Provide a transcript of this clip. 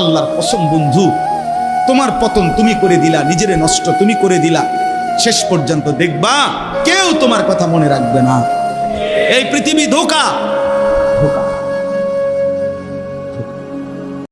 আল্লাহর কসম বন্ধু, তোমার পতন তুমি করে দিলা, নিজের নষ্ট তুমি করে দিলা। শেষ পর্যন্ত দেখবা কেউ তোমার কথা মনে রাখবে না। এই পৃথিবী ধোকা